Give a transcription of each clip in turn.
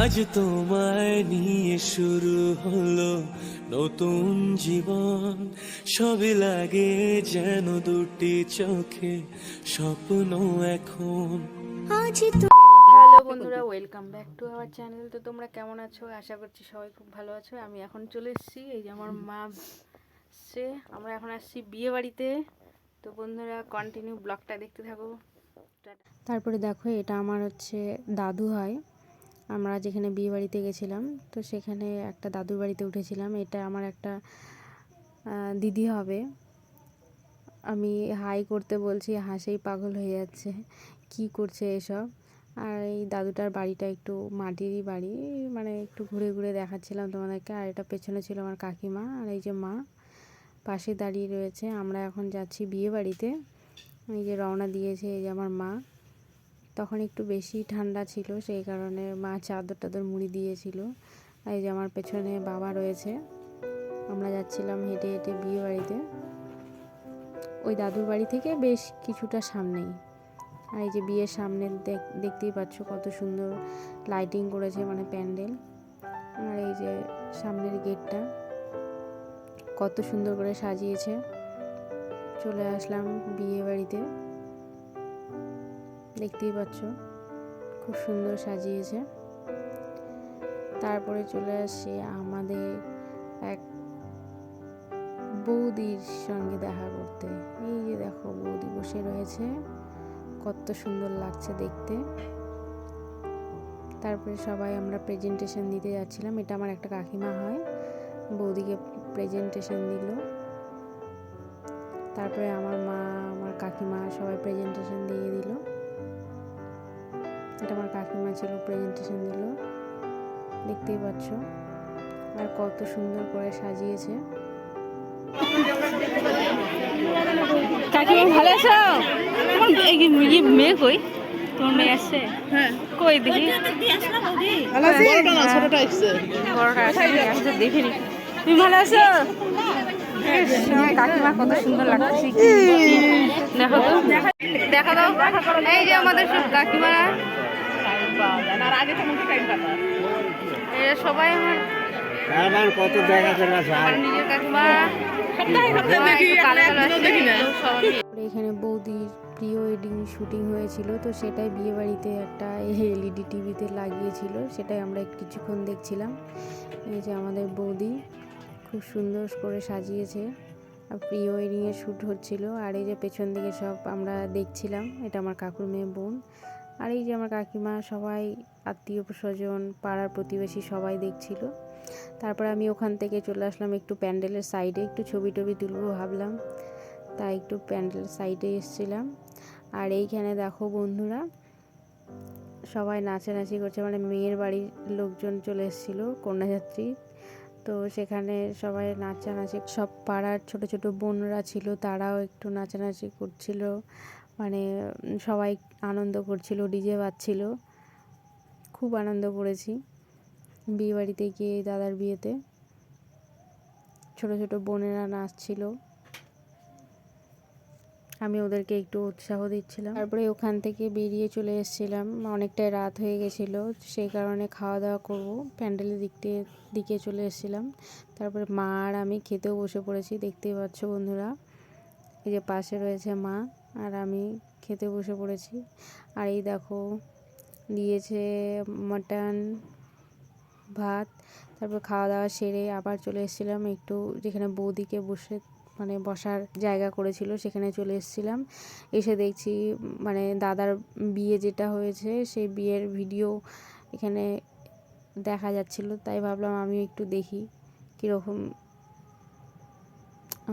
আজ তোমায় নিয়ে শুরু হলো নতুন জীবন। সবই লাগে যেন দুটি চোখে স্বপ্ন এখন। আজ তো হ্যালো বন্ধুরা welcome back to our channel তো তোমরা কেমন আছো? আশা করছি সবাই খুব ভালো আছো। আমি এখন চলে এসেছি। এই যে আমার মা সে আমরা এখন আসছি বিয়ে বাড়িতে। তো বন্ধুরা কন্টিনিউ ব্লগটা দেখতে থাকো। তারপরে দেখো এটা আমার হচ্ছে দাদু হয় আমরা যেখানে বিয়ে বাড়িতে গেছিলাম, তো সেখানে একটা দাদুর বাড়িতে উঠেছিলাম। এটা আমার একটা দিদি হবে। আমি হাই করতে বলছি, হাসেই পাগল হয়ে যাচ্ছে। কি করছে এসব? আর এই দাদুটার বাড়িটা একটু মাটিরই বাড়ি মানে একটু ঘুরে ঘুরে দেখাচ্ছিলাম তোমাদেরকে। আর এটা পেছনে ছিল আমার কাকিমা আর এই যে মা। পাশে দাঁড়িয়ে রয়েছে। আমরা এখন যাচ্ছি বিয়ে বাড়িতে। এই যে রওনা দিয়েছে এই যে আমার মা। তখন একটু বেশি ঠান্ডা ছিল, সেই কারণে মা চাদর টাদর মুড়ি দিয়েছিল। আর এই যে আমার পেছনে বাবা রয়েছে, আমরা যাচ্ছিলাম হেঁটে হেঁটে বিয়ে বাড়িতে। ওই দাদুর বাড়ি থেকে বেশ কিছুটা সামনেই। আর এই যে বিয়ের সামনে দেখ- দেখতেই পাচ্ছ কত সুন্দর লাইটিং করেছে মানে প্যান্ডেল। আর এই যে সামনের গেটটা কত সুন্দর করে সাজিয়েছে। চলে আসলাম বিয়ে বাড়িতে। দেখতেই পাচ্ছ। খুব সুন্দর সাজিয়েছে। তারপরে চলে আসছি আমাদের এক বৌদির সঙ্গে দেখা করতে। এই যে দেখো, বৌদি বসে রয়েছে। কত সুন্দর লাগছে দেখতে। তারপরে সবাই আমরা প্রেজেন্টেশন দিতে যাচ্ছিলাম। এটা আমার একটা কাকিমা হয়। বৌদিকে প্রেজেন্টেশন দিল। তারপরে আমার মা, আমার কাকিমা সবাই প্রেজেন্টেশন দিয়ে দিল। এটা আমার কাকিমা ছিল প্রেজেন্টেশন দিল। দেখতেই পাচ্ছ। আর কত সুন্দর করে সাজিয়েছে। কাকিমা ভালো আছো? মেয়ে কই? তোমার মেয়ে আসছে? হ্যাঁ। কই দেখি? বড়টা আসছে আসছে দেখিনি। তুমি ভালো আছো? কাকিমা কত সুন্দর লাগছে। দেখো তো। দেখা দাও। এই যে আমাদের সব কাকিমারা। এরা সবাই আমার কত দেখা চলে আমার নিজের কাকিমা। সবাই একটু কালো কালো আসছে সবাই এখানে বৌদির প্রি ওয়েডিং শুটিং হয়েছিল তো সেটাই বিয়ে বাড়িতে একটা এলইডি টিভিতে লাগিয়েছিল সেটাই আমরা কিছুক্ষণ দেখছিলাম। এই যে আমাদের বৌদি খুব সুন্দর করে সাজিয়েছে আর প্রি ওয়েডিংয়ের শ্যুট হচ্ছিল আর এই যে পেছন দিকে সব আমরা দেখছিলাম এটা আমার কাকুর মেয়ে বোন। আর এই যে আমার কাকিমা, সবাই আত্মীয় স্বজন, পাড়ার প্রতিবেশী সবাই দেখছিল। তারপর আমি ওখান থেকে চলে আসলাম একটু প্যান্ডেলের সাইডে একটু ছবি টবি তুলবো ভাবলাম। তাই একটু প্যান্ডেল সাইডে এসেছিলাম। আর এইখানে দেখো বন্ধুরা, সবাই নাচানাচি করছে। মানে মেয়ের বাড়ির লোকজন চলে এসেছিল, কন্যাযাত্রী। তো সেখানে সবাই নাচানাচি, সব পাড়ার ছোট ছোট বোনরা ছিল, তারাও একটু নাচানাচি করছিল। মানে সবাই আনন্দ করছিল, ডিজে বাজছিল। খুব আনন্দ করেছি বিয়ে বাড়িতে গিয়ে দাদার বিয়েতে। ছোট ছোট বোনেরা নাচছিল। আমি ওদেরকে একটু উৎসাহ দিচ্ছিলাম। তারপরে ওখান থেকে বেরিয়ে চলে এসেছিলাম। অনেকটাই রাত হয়ে গেছিল, সেই কারণে খাওয়া দাওয়া করব, প্যান্ডেলের দিক দিয়ে দিকে চলে এসেছিলাম। তারপরে মা আর আমি খেতেও বসে পড়েছি, দেখতেই পাচ্ছ বন্ধুরা। এই যে পাশে রয়েছে মা। আর আমি খেতে বসে পড়েছি। আর এই দেখো, দিয়েছে মাটন, ভাত, তারপর খাওয়া দাওয়া সেরে আবার চলে এসেছিলাম একটু যেখানে বৌদিকে বসে মানে বসার জায়গা করেছিল, সেখানে চলে এসেছিলাম। এসে দেখছি মানে দাদার বিয়ে যেটা হয়েছে, সেই বিয়ের ভিডিও এখানে দেখা যাচ্ছিল। তাই ভাবলাম আমি একটু দেখি কীরকম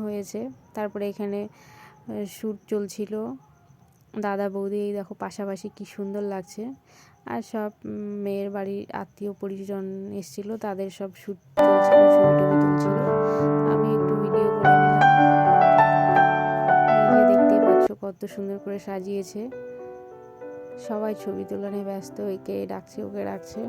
হয়েছে। তারপরে এখানে শ্যুট চলছিল। দাদা বৌদি, এই দেখো পাশাপাশি কি সুন্দর লাগছে। আর সব মেয়ের বাড়ির আত্মীয় পরিজন এসেছিল, তাদের সব শ্যুট চলছিল ছবি টবি তুলছিল। আমি একটু ভিডিও করে নিলাম। দেখতেই পাচ্ছ কত সুন্দর করে সাজিয়েছে। সবাই ছবি তোলা নিয়ে ব্যস্ত, একে ডাকছে, ওকে ডাকছে।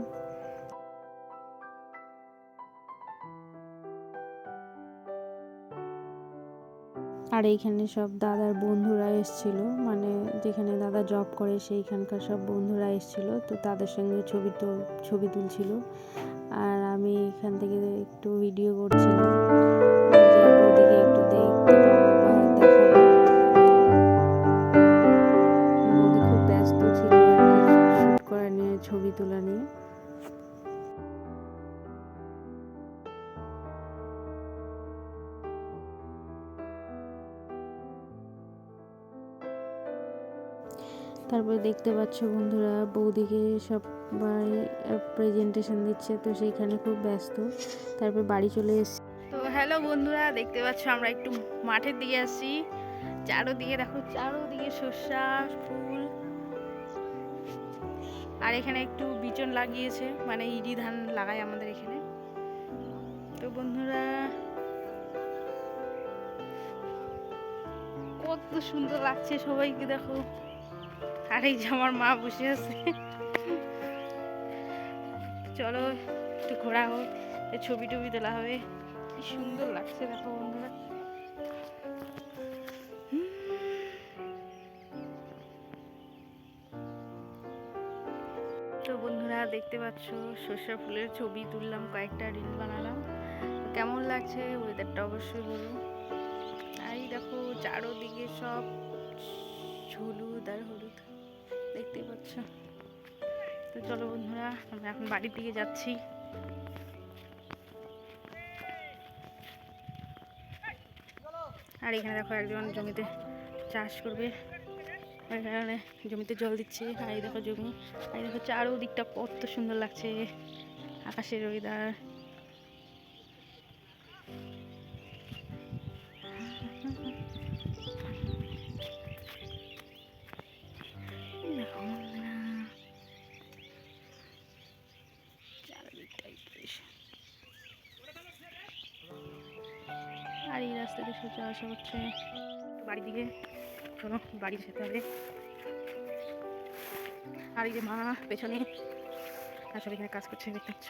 আর এইখানে সব দাদার বন্ধুরা এসছিল মানে যেখানে দাদা জব করে সেইখানকার সব বন্ধুরা এসছিল, তো তাদের সঙ্গে ছবি তো, ছবি তুলছিল। আর আমি এখান থেকে একটু ভিডিও করছিলাম একটু খুব ব্যস্ত ছিল ছবি তোলা নিয়ে। তারপরে দেখতে পাচ্ছ বন্ধুরা, বৌদিকে সবাই প্রেজেন্টেশন দিচ্ছে, তো সেইখানে খুব ব্যস্ত। তারপর বাড়ি চলে এসেছি। তো হ্যালো বন্ধুরা, দেখতে পাচ্ছ আমরা একটু মাঠের দিকে আসি চারোদিকে দেখো, চারোদিকে শস্যা ফুল। আর এখানে একটু বিচন লাগিয়েছে মানে ইরি ধান লাগায় আমাদের এখানে। তো বন্ধুরা, কত সুন্দর লাগছে সবাইকে দেখো। আর এই যে আমার মা বসে আছে। চলো, একটু ঘোরা হোক ছবি টবি তোলা হবে। কি সুন্দর লাগছে দেখো বন্ধুরা। তো বন্ধুরা, দেখতে পাচ্ছ সর্ষা ফুলের ছবি তুললাম, কয়েকটা রিল বানালাম। কেমন লাগছে? ওয়েদারটা অবশ্যই বলুন। আর দেখো, চারোদিকে সব হলুদ আর হলুদ। দেখতে পাচ্ছ। তো চলো বন্ধুরা, আমরা এখন বাড়ির দিকে যাচ্ছি। আর এখানে দেখো একজন জমিতে চাষ করবে। কারণে জমিতে জল দিচ্ছে। আর এই দেখো জমি। আর এই দেখো চারোদিকটা কত সুন্দর লাগছে। আকাশের ওয়েদার আর এই রাস্তা দিয়ে সব যাওয়া আসা হচ্ছে। বাড়ির দিকে চলো বাড়ি যেতে হবে। আর এই যে মা পেছনে আর সব এখানে কাজ করছে দেখতে পাচ্ছ।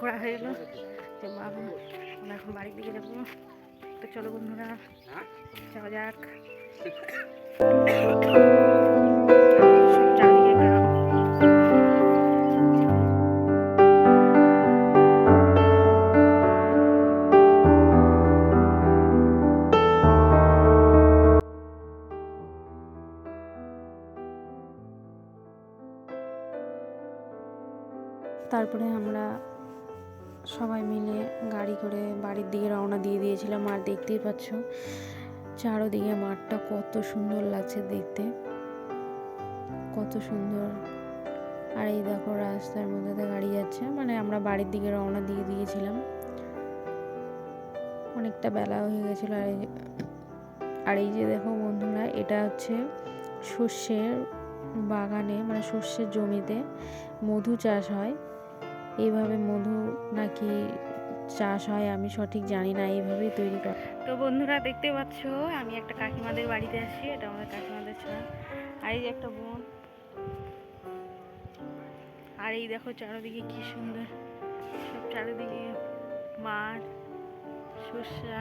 ঘোরা হয়ে গেলো। যে মা আমরা এখন বাড়ির দিকে যাব। তো চলো বন্ধুরা যাওয়া যাক। তারপরে আমরা সবাই মিলে গাড়ি করে বাড়ির দিকে রওনা দিয়ে দিয়েছিলাম আর দেখতেই পাচ্ছ চারোদিকে মাঠটা কত সুন্দর লাগছে দেখতে। কত সুন্দর। আর এই দেখো রাস্তার মধ্যে গাড়ি যাচ্ছে। মানে আমরা বাড়ির দিকে রওনা দিয়ে দিয়েছিলাম। অনেকটা বেলা হয়ে গেছিল আর এই আর এই যে দেখো বন্ধুরা, এটা হচ্ছে শস্যের বাগানে মানে শস্যের জমিতে মধু চাষ হয়। এইভাবে মধু নাকি চাষ হয়, আমি সঠিক জানি না, এইভাবেই তৈরি করে তো বন্ধুরা দেখতে পাচ্ছ, আমি একটা কাকিমাদের বাড়িতে আসি, এটা আমাদের কাকিমাদের ছাড়া আর এই যে একটা বোন। আর এই দেখো চারিদিকে কি সুন্দর, সব চারিদিকে মাঠ, সর্ষা।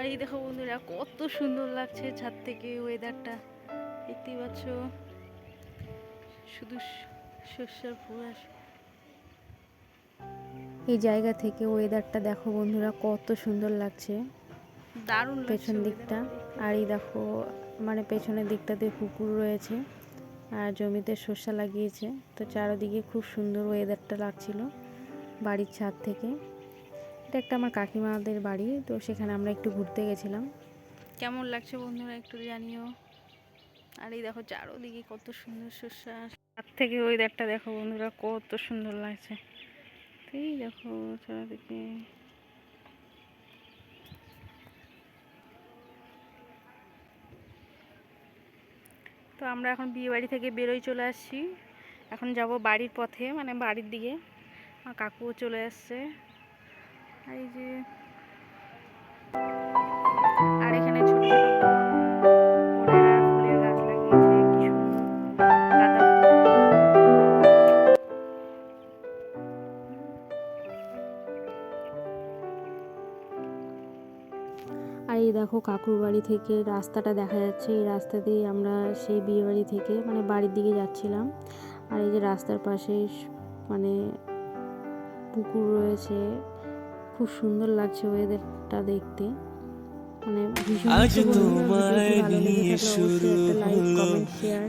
আর এই দেখো বন্ধুরা কত সুন্দর লাগছে ছাদ থেকে ওয়েদারটা দেখতেই পাচ্ছ? শুধু শস্যের আর এই জায়গা থেকে ওয়েদারটা দেখো বন্ধুরা কত সুন্দর লাগছে। দারুণ পেছন দিকটা। আর এই দেখো মানে পেছনের দিকটাতে পুকুর রয়েছে আর জমিতে শস্য লাগিয়েছে। তো চারিদিকে খুব সুন্দর ওয়েদারটা লাগছিল বাড়ির ছাদ থেকে। এটা একটা আমার কাকিমাদের বাড়ি তো সেখানে আমরা একটু ঘুরতে গেছিলাম। কেমন লাগছে বন্ধুরা একটু জানিও। আর এই দেখো চারোদিকে কত সুন্দর শস্য তার থেকে ওয়েদারটা দেখো বন্ধুরা কত সুন্দর লাগছে। এই দেখো চারদিকে। তো আমরা এখন বিয়ে বাড়ি থেকে বেরোই চলে আসছি। এখন যাব বাড়ির পথে মানে বাড়ির দিকে। আর কাকুও চলে আসছে। এই যে আর এখানে ছোট আর এই দেখো কাকুর বাড়ি থেকে রাস্তাটা দেখা যাচ্ছে। এই রাস্তা দিয়ে আমরা সেই বিয়ে বাড়ি থেকে মানে বাড়ির দিকে যাচ্ছিলাম। আর এই যে রাস্তার পাশে মানে পুকুর রয়েছে। খুব সুন্দর লাগছে ওয়েদারটা দেখতে। মানে ভীষণ আজ তোমায় নিয়ে শুরু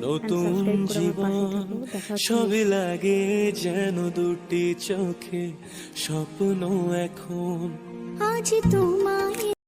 নতুন জীবন। সবে সবই লাগে যেন দুটি চোখে স্বপ্ন এখন। আজ তোমায়